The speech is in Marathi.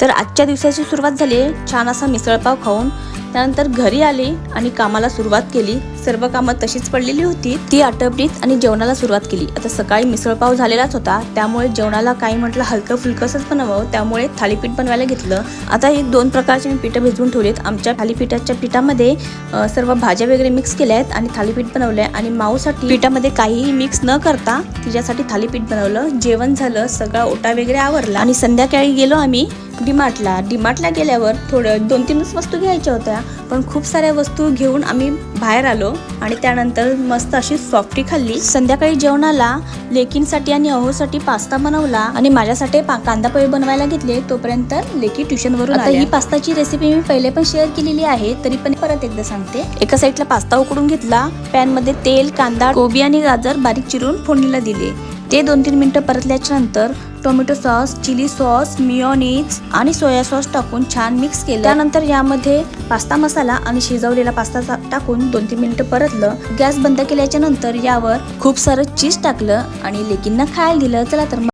तर आजच्या दिवसाची सुरुवात झाली. छान असा मिसळपाव खाऊन त्यानंतर घरी आले आणि कामाला सुरुवात केली. सर्व कामं तशीच पडलेली होती. ती आटपलीत आणि जेवणाला सुरुवात केली. आता सकाळी मिसळपाव झालेलाच होता. त्यामुळे जेवणाला काही म्हटलं हलकं फुलकंसच बनवावं. त्यामुळे थालीपीठ बनवायला घेतलं. आता हे दोन प्रकारचे मी पिठं भिजवून ठेवलेत. आमच्या थालीपीठाच्या पिठामध्ये सर्व भाज्या वगैरे मिक्स केल्या आहेत आणि थालीपीठ बनवलं आहे आणि माऊसाठी पिठामध्ये काहीही मिक्स न करता तिच्यासाठी थालीपीठ बनवलं. जेवण झालं सगळा ओटा वगैरे आवरला आणि संध्याकाळी गेलो आम्ही. डीमार्टला. डीमार्टला गेल्यावर थोडं दोन तीनच वस्तू घ्यायच्या होत्या पण खूप साऱ्या वस्तू घेऊन आम्ही बाहेर आलो आणि त्यानंतर मस्त अशी सॉफ्टी खाल्ली. संध्याकाळी जेवणाला लेकींसाठी आणि अहोसाठी पास्ता बनवला आणि माझ्यासाठी कांदा पोहे बनवायला घेतले तोपर्यंत लेकी ट्युशन वरून आता ही पास्ताची रेसिपी मी पहिले पण शेअर केलेली आहे तरी पण परत एकदा सांगते. एका साईडला पास्ता उकडून घेतला पॅनमध्ये तेल कांदा कोबी आणि गाजर बारीक चिरून फोडणीला दिले. ते दोन तीन मिनटं परतल्याच्या नंतर tomato sauce chilli sauce mayonnaise आणि सोया सॉस टाकून छान मिक्स केलं. त्यानंतर यामध्ये पास्ता मसाला आणि शिजवलेला पास्ता टाकून दोन तीन मिनिटं परतलं. गॅस बंद केल्याच्यानंतर यावर खूप सारं चीज टाकलं आणि लेकींना खायला दिलं. चला तर मग